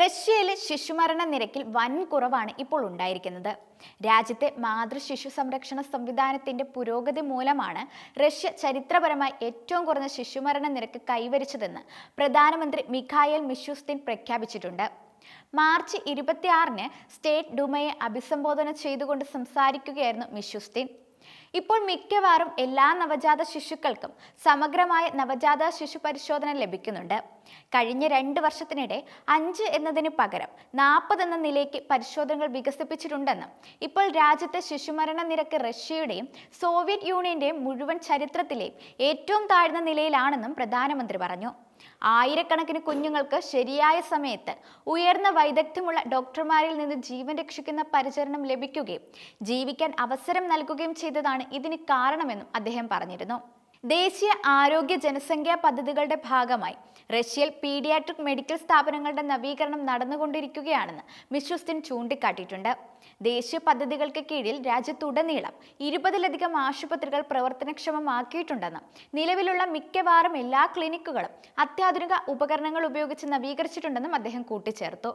റഷ്യയിലെ ശിശുമരണ നിരക്കിൽ വൻ കുറവാണ് ഇപ്പോൾ ഉണ്ടായിരിക്കുന്നത്. രാജ്യത്തെ മാതൃ ശിശു സംരക്ഷണ സംവിധാനത്തിന്റെ പുരോഗതി മൂലമാണ് റഷ്യ ചരിത്രപരമായി ഏറ്റവും കുറഞ്ഞ ശിശുമരണ നിരക്ക് കൈവരിച്ചതെന്ന് പ്രധാനമന്ത്രി മിഖായൽ മിഷുസ്തിൻ പ്രഖ്യാപിച്ചിട്ടുണ്ട്. മാർച്ച് ഇരുപത്തിയാറിന് സ്റ്റേറ്റ് ഡുമയെ അഭിസംബോധന ചെയ്തുകൊണ്ട് സംസാരിക്കുകയായിരുന്നു മിഷുസ്തിൻ ഇപ്പോൾ മിക്കവാറും എല്ലാ നവജാത ശിശുക്കൾക്കും സമഗ്രമായ നവജാത ശിശു പരിശോധന ലഭിക്കുന്നുണ്ട്. കഴിഞ്ഞ രണ്ട് വർഷത്തിനിടെ അഞ്ച് എന്നതിന് പകരം നാൽപ്പത് എന്ന നിലയ്ക്ക് പരിശോധനകൾ വികസിപ്പിച്ചിട്ടുണ്ടെന്നും ഇപ്പോൾ രാജ്യത്തെ ശിശുമരണ നിരക്ക് റഷ്യയുടെയും സോവിയറ്റ് യൂണിയന്റെയും മുഴുവൻ ചരിത്രത്തിലെയും ഏറ്റവും താഴ്ന്ന നിലയിലാണെന്നും പ്രധാനമന്ത്രി പറഞ്ഞു. ആയിരക്കണക്കിന് കുഞ്ഞുങ്ങൾക്ക് ശരിയായ സമയത്ത് ഉയർന്ന വൈദഗ്ധ്യമുള്ള ഡോക്ടർമാരിൽ നിന്ന് ജീവൻ രക്ഷിക്കുന്ന പരിചരണം ലഭിക്കുകയും ജീവിക്കാൻ അവസരം നൽകുകയും ചെയ്തതാണ് ഇതിന് കാരണമെന്നും അദ്ദേഹം പറഞ്ഞിരുന്നു. ദേശീയ ആരോഗ്യ ജനസംഖ്യാ പദ്ധതികളുടെ ഭാഗമായി റഷ്യയിൽ പീഡിയാട്രിക് മെഡിക്കൽ സ്ഥാപനങ്ങളുടെ നവീകരണം നടന്നുകൊണ്ടിരിക്കുകയാണെന്ന് മിശ്വസ്തിൻ ചൂണ്ടിക്കാട്ടിയിട്ടുണ്ട്. ദേശീയ പദ്ധതികൾക്ക് കീഴിൽ രാജ്യത്തുടനീളം ഇരുപതിലധികം ആശുപത്രികൾ പ്രവർത്തനക്ഷമമാക്കിയിട്ടുണ്ടെന്ന് നിലവിലുള്ള മിക്കവാറും എല്ലാ ക്ലിനിക്കുകളും അത്യാധുനിക ഉപകരണങ്ങൾ ഉപയോഗിച്ച് നവീകരിച്ചിട്ടുണ്ടെന്നും അദ്ദേഹം കൂട്ടിച്ചേർത്തു.